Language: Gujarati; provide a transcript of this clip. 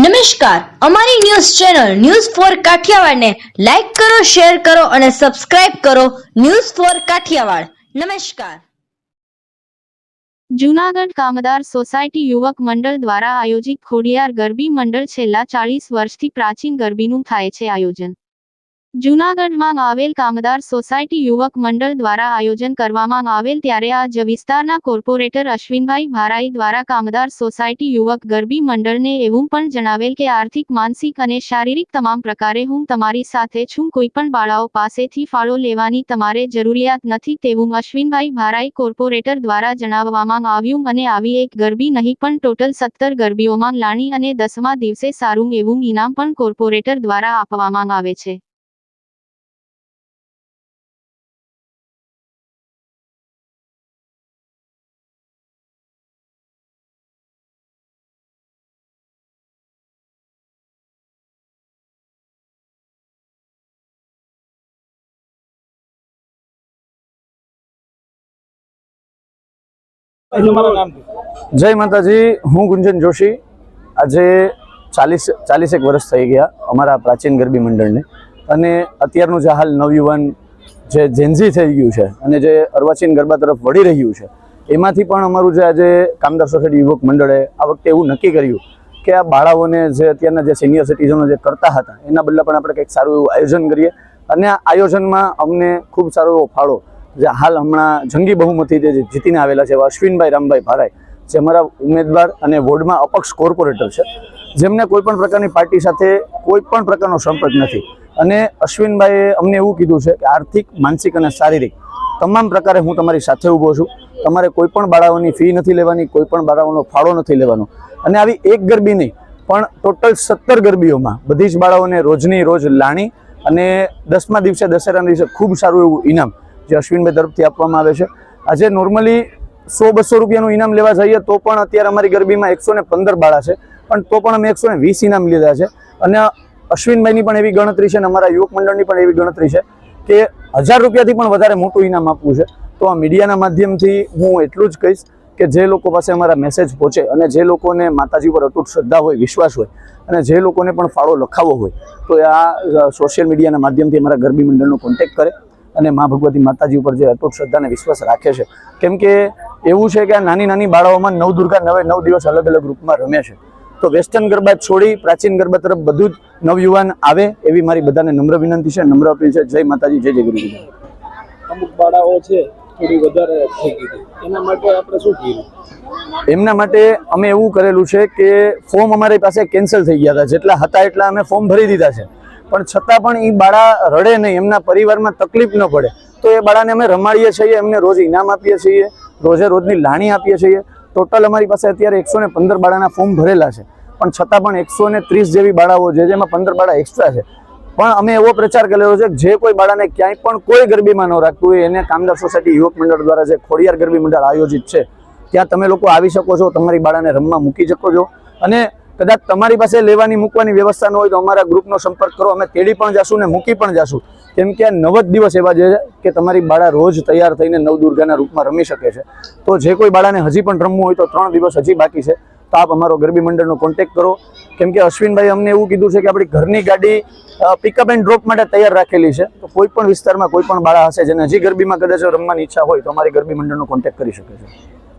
નમસ્કાર. અમારી ન્યૂઝ ચેનલ ન્યૂઝ ફોર કાઠિયાવાડને લાઈક કરો, શેર કરો અને સબસ્ક્રાઇબ કરો ન્યૂઝ ફોર કાઠિયાવાડ. નમસ્કાર. જૂનાગઢ કામદાર સોસાયટી યુવક મંડળ દ્વારા આયોજિત ખોડિયાર ગરબી મંડળ છેલ્લા ચાળીસ વર્ષથી પ્રાચીન ગરબીનું થાય છે આયોજન. જૂનાગઢમાં આવેલ કામદાર સોસાયટી યુવક મંડળ દ્વારા આયોજન કરવામાં આવેલ ત્યારે આ જ વિસ્તારના કોર્પોરેટર અશ્વિનભાઈ ભારાઈ દ્વારા કામદાર સોસાયટી યુવક ગરબી મંડળને એવું પણ જણાવેલ કે આર્થિક, માનસિક અને શારીરિક તમામ પ્રકારે હું તમારી સાથે છું, કોઈપણ બાળાઓ પાસેથી ફાળો લેવાની તમારે જરૂરિયાત નથી તેવું અશ્વિનભાઈ ભારાઈ કોર્પોરેટર દ્વારા જણાવવામાં આવ્યું અને આવી એક ગરબી નહીં પણ ટોટલ સત્તર ગરબીઓમાં લાણી અને દસમા દિવસે સારું એવું ઇનામ પણ કોર્પોરેટર દ્વારા આપવામાં આવે છે. જય માતાજી, હું ગુંજન જોશી. આજે ચાલીસ, ચાલીસેક વર્ષ થઈ ગયા અમારા પ્રાચીન ગરબી મંડળને. અને અત્યારનું જે હાલ નવયુવાન જે જેન્ઝી થઈ ગયું છે અને જે અર્વાચીન ગરબા તરફ વળી રહ્યું છે, એમાંથી પણ અમારું જે આજે કામદાર સોસાયટી યુવક મંડળે આ વખતે એવું નક્કી કર્યું કે આ બાળાઓને જે અત્યારના જે સિનિયર સિટીઝનો જે કરતા હતા, એના બદલે પણ આપણે કંઈક સારું એવું આયોજન કરીએ. અને આ આયોજનમાં અમને ખૂબ સારો એવો ફાળો જે હાલ હમણાં જંગી બહુમતી જે જીતીને આવેલા છે અશ્વિનભાઈ રામભાઈ ભારાઈ જે અમારા ઉમેદવાર અને વોર્ડમાં અપક્ષ કોર્પોરેટર છે, જેમને કોઈપણ પ્રકારની પાર્ટી સાથે કોઈપણ પ્રકારનો સંપર્ક નથી. અને અશ્વિનભાઈએ અમને એવું કીધું છે કે આર્થિક, માનસિક અને શારીરિક તમામ પ્રકારે હું તમારી સાથે ઊભો છું. તમારે કોઈ પણ બાળાઓની ફી નથી લેવાની કોઈ પણ બાળાઓનો ફાળો નથી લેવાનો. અને આવી એક ગરબી નહીં, પણ ટોટલ સત્તર ગરબીઓમાં બધી જ બાળાઓને રોજની રોજ લાણી અને દસમા દિવસે દશેરાના દિવસે ખૂબ સારું એવું ઇનામ જે અશ્વિનભાઈ તરફથી આપવામાં આવે છે. આજે નોર્મલી સો બસો રૂપિયાનું ઇનામ લેવા જઈએ તો પણ અત્યારે અમારી ગરબીમાં એકસો પંદર બાળા છે. પણ તો પણ અમે એકસો વીસ ઇનામ લીધા છે. અને અશ્વિનભાઈની પણ એવી ગણતરી છે અને અમારા યુવક મંડળની પણ એવી ગણતરી છે કે હજાર રૂપિયાથી પણ વધારે મોટું ઇનામ આપવું છે. તો આ મીડિયાના માધ્યમથી હું એટલું જ કહીશ કે જે લોકો પાસે અમારા મેસેજ પહોંચે અને જે લોકોને માતાજી પર અતૂટ શ્રદ્ધા હોય, વિશ્વાસ હોય અને જે લોકોને પણ ફાળો લખાવવો હોય, તો આ સોશિયલ મીડિયાના માધ્યમથી અમારા ગરબી મંડળનો કોન્ટેક્ટ કરે. અને મા ભગવતી માતાજી ઉપર જે અતૂટ શ્રદ્ધા અને વિશ્વાસ રાખે છે. કેમ કે એવું છે કે આ નાની નાની બાળાઓમાં નવ દુર્ગા નવે નવ દિવસ અલગ અલગ રૂપમાં રમે છે. તો વેસ્ટર્ન ગરબા છોડી પ્રાચીન ગરબા તરફ બધું જ નવયુવાન આવે એવી મારી બધાને નમ્ર વિનંતી છે. નમ્ર અપીલ છે. જય માતાજી જય જય ગુરુજી. અમુક બાળાઓ છે થોડી વધારે થઈ ગઈ એના માટે આપણે શું કર્યું? એમના માટે અમે એવું કરેલું છે કે ફોર્મ અમારી પાસે કેન્સલ થઈ ગયા હતા. જેટલા હતા એટલા અમે ફોર્મ ભરી દીધા છે. પણ છતાં પણ એ બાળા રડે નહીં, એમના પરિવારમાં તકલીફ ન પડે. તો એ બાળાને અમે રમાડીએ છીએ, એમને રોજ ઇનામ આપીએ છીએ, રોજે રોજની લાણી આપીએ છીએ. ટોટલ અમારી પાસે અત્યારે એકસો પંદર બાળાના ફોર્મ ભરેલા છે. પણ છતાં પણ એકસો ત્રીસ જેવી બાળાઓ છે, જેમાં પંદર બાળા એક્સ્ટ્રા છે. પણ અમે એવો પ્રચાર કરેલો છે જે કોઈ બાળાને ક્યાંય પણ કોઈ ગરબીમાં ન રાખતું હોય, એને કામદાર સોસાયટી યુવક મંડળ દ્વારા જે ખોડિયાર ગરબી મંડળ આયોજિત છે, ત્યાં તમે લોકો આવી શકો છો, તમારી બાળાને રમવા મૂકી શકો છો. અને કદાચ તમારી પાસે લેવાની, મૂકવાની વ્યવસ્થા ન હોય તો અમારા ગ્રુપનો સંપર્ક કરો. અમે તેડી પણ જાશું ને મૂકી પણ જાશું. કેમ કે આ નવ જ દિવસ એવા છે કે તમારી બાળા રોજ તૈયાર થઈને નવ દુર્ગાના રૂપમાં રમી શકે છે. તો જે કોઈ બાળાને હજી પણ રમવું હોય તો ત્રણ દિવસ હજી બાકી છે. તો આપ અમારો ગરબી મંડળનો કોન્ટેક્ટ કરો. કેમ કે અશ્વિનભાઈ અમને એવું કીધું છે કે આપણી ઘરની ગાડી પિકઅપ એન્ડ ડ્રોપ માટે તૈયાર રાખેલી છે. તો કોઈ પણ વિસ્તારમાં કોઈ પણ બાળા હશે જેને હજી ગરબીમાં કદાચ રમવાની ઈચ્છા હોય તો અમારી ગરબી મંડળનો કોન્ટેક્ટ કરી શકે છે.